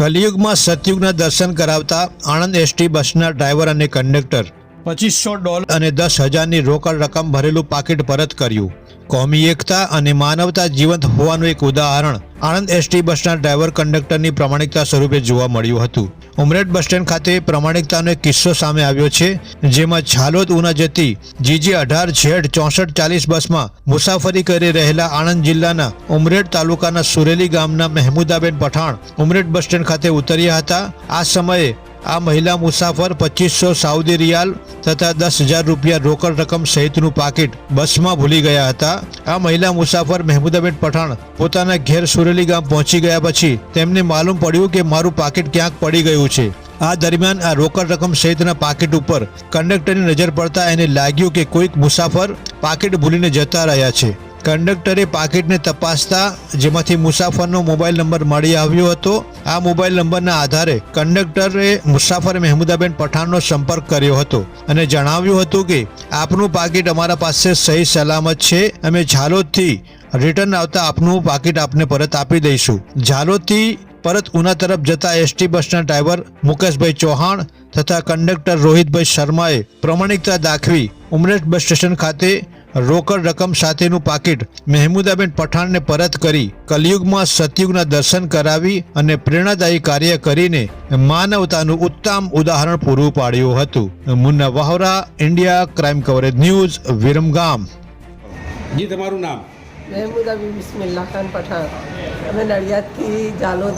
કલિયુગમાં સતયુગના દર્શન કરાવતા આણંદ એસટી બસના ડ્રાઈવર અને કંડક્ટર પચીસો ડોલર અને દસ હજારની રોકડ રકમ ભરેલું પાકીટ પરત કર્યું. કોમી એકતા અને માનવતા જીવંત હોવાનું એક ઉદાહરણ આણંદ એસટી બસના ડ્રાઈવર કંડક્ટરની પ્રમાણિકતા સ્વરૂપે જોવા મળ્યું હતું. ઉમરેઠ બસ સ્ટેન્ડ ખાતે પ્રમાણિકતાનો એક કિસ્સો સામે આવ્યો છે, જેમાં ઝાલોદ ઉના જતી જીજી અઢાર ઝેડ ચોસઠ ચાલીસ બસમાં મુસાફરી કરી રહેલા આણંદ જિલ્લાના ઉમરેઠ તાલુકાના સુરેલી ગામના મહેમુદાબેન પઠાણ ઉમરેઠ બસ સ્ટેન્ડ ખાતે ઉતર્યા હતા. આ સમયે આ મહિલા મુસાફર પચીસો સાઉદી રિયાલ તથા દસ હજાર રૂપિયા રોકડ રકમ સહિતનું પાકીટ બસમાં ભૂલી ગયા હતા. આ મહિલા મુસાફર મહેમુદાબેન પઠાણ પોતાના ઘેર સુરેલી ગામ પહોંચી ગયા પછી તેમને માલુમ પડ્યું કે મારું પાકીટ ક્યાંક પડી ગયું છે. આ દરમિયાન આ રોકડ રકમ સહિતના પાકીટ ઉપર કંડક્ટરની નજર પડતા એને લાગ્યું કે કોઈક મુસાફર પાકીટ ભૂલીને જતા રહ્યા છે. કંડક્ટરે પાકીટને તપાસતા જેમાંથી મુસાફરનો મોબાઈલ નંબર મળી આવ્યો હતો. આ મોબાઈલ નંબરના આધારે કંડક્ટરે મુસાફર મહેમુદાબેન પઠાણનો સંપર્ક કર્યો હતો અને જણાવ્યું હતું કે, આપનું પાકીટ અમારા પાસે સહી સલામત છે. અમે ઝાલોદથી રિટર્ન આવતા આપનું પાકીટ આપને પરત આપી દઈશું. ઝાલોદથી પરત ઉના તરફ જતા એસટી બસના ડ્રાઈવર મુકેશભાઈ ચૌહાણ તથા કંડક્ટર રોહિતભાઈ શર્માએ પ્રમાણિકતા દાખવી ઉમરેઠ બસ સ્ટેશન ખાતે રોકડ રકમ સાથેનું પાકીટ મહેમુદાબેન પઠાણને પરત કરી કલયુગમાં સતયુગના દર્શન કરાવી અને પ્રેરણાદાયી કાર્ય કરીને માનવતાનું ઉત્તમ ઉદાહરણ પૂરું પાડ્યું હતું. Munna Vahra India crime coverage news Viramgam. જી તમારું નામ? મહેમુદાબી બિસ્મિલ્લા ખાન પઠાણ. અમે નડિયાદથી જાલોદ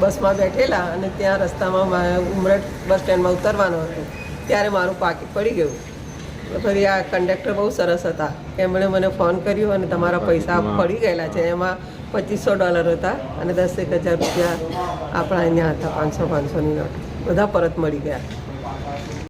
બસમાં બેઠેલા અને ત્યાં રસ્તામાં મારે ઉમરઠ બસ સ્ટેન્ડમાં ઉતરવાનું હતું. ત્યારે મારું પાકીટ પડી ગયું. ફરી આ કંડક્ટર બહુ સરસ હતા. એમણે મને ફોન કર્યો અને તમારા પૈસા પડી ગયેલા છે. એમાં પચીસો ડોલર હતા અને દસેક હજાર રૂપિયા આપણા અહીંયા હતા પાંચસો પાંચસોની નોટ. બધા પરત મળી ગયા.